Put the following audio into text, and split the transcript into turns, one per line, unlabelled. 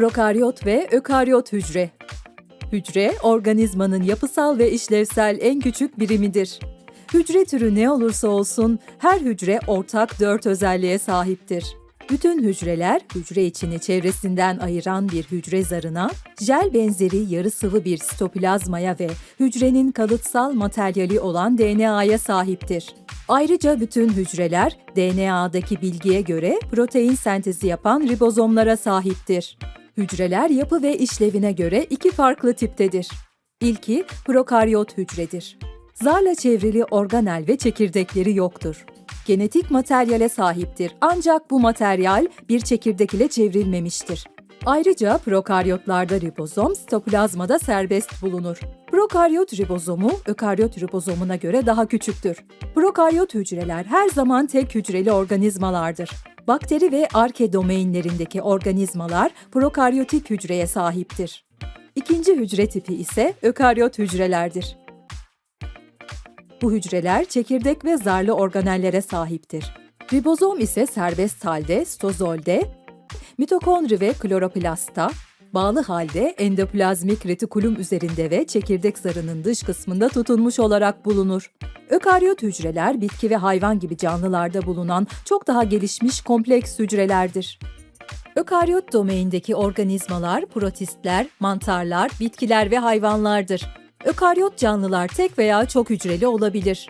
Prokaryot ve ökaryot hücre. Hücre, organizmanın yapısal ve işlevsel en küçük birimidir. Hücre türü ne olursa olsun her hücre ortak dört özelliğe sahiptir. Bütün hücreler hücre içini çevresinden ayıran bir hücre zarına, jel benzeri yarı sıvı bir sitoplazmaya ve hücrenin kalıtsal materyali olan DNA'ya sahiptir. Ayrıca bütün hücreler DNA'daki bilgiye göre protein sentezi yapan ribozomlara sahiptir. Hücreler yapı ve işlevine göre iki farklı tiptedir. İlki prokaryot hücredir. Zarla çevrili organel ve çekirdekleri yoktur. Genetik materyale sahiptir ancak bu materyal bir çekirdek ile çevrilmemiştir. Ayrıca prokaryotlarda ribozom sitoplazmada serbest bulunur. Prokaryot ribozomu ökaryot ribozomuna göre daha küçüktür. Prokaryot hücreler her zaman tek hücreli organizmalardır. Bakteri ve arke domainlerindeki organizmalar prokaryotik hücreye sahiptir. İkinci hücre tipi ise ökaryot hücrelerdir. Bu hücreler çekirdek ve zarlı organellere sahiptir. Ribozom ise serbest halde stozolde, mitokondri ve kloroplastta, bağlı halde endoplazmik retikulum üzerinde ve çekirdek zarının dış kısmında tutunmuş olarak bulunur. Ökaryot hücreler bitki ve hayvan gibi canlılarda bulunan çok daha gelişmiş kompleks hücrelerdir. Ökaryot domaindeki organizmalar protistler, mantarlar, bitkiler ve hayvanlardır. Ökaryot canlılar tek veya çok hücreli olabilir.